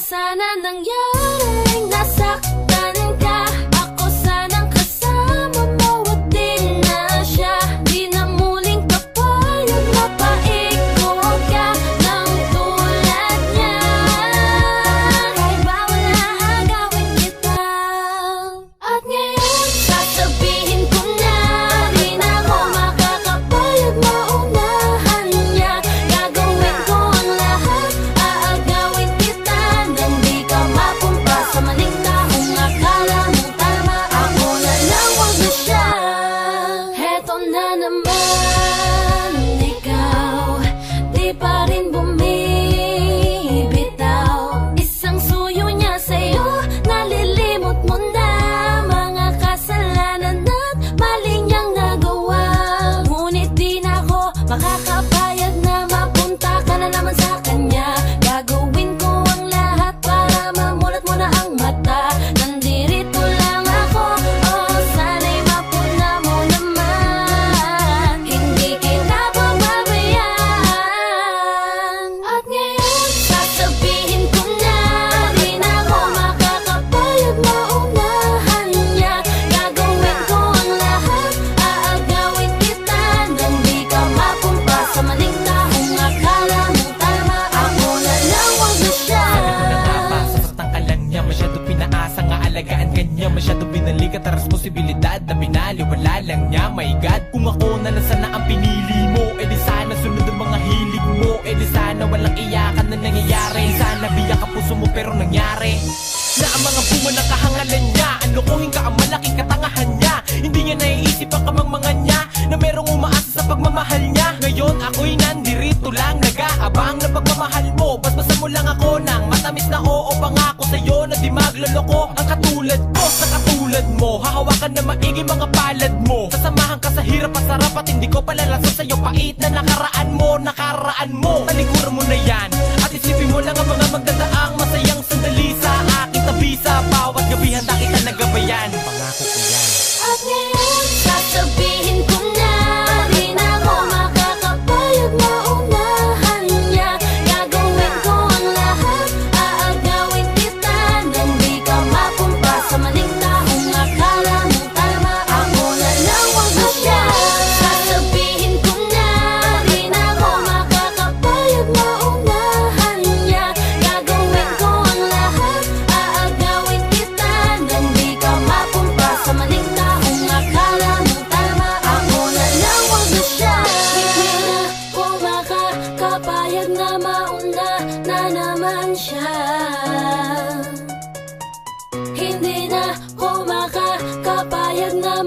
sana nangyaring nasa responsibilidad na pinaliwala lang niya. My God, kung ako na lang sana ang pinili mo E di sana sunod ang mga hilig mo. E di sana walang iyakan na nangyayari. Sana biyak ang puso mo pero nangyari Na ang mga bunga ng kahangalan niya. Ang lokohin ka ang malaking katangahan niya. Hindi niya naiisip ang kamangmangan niya Na merong umaasa sa pagmamahal niya. Ngayon ako'y nandirito lang. Nag-aabang na pagmamahal mo. Basbasan mo lang ako ng matamis na oo Pangako sa'yo na di magloloko. Ang katulad ko mo. Hahawakan na maigi mga palad mo. Sasamahan ka sa hirap at sarap At hindi ko palalasan sa'yo. Pait na nakaraan mo, nakaraan mo. Talikuran mo na yan. naman siya. Hindi na kumakakapayag na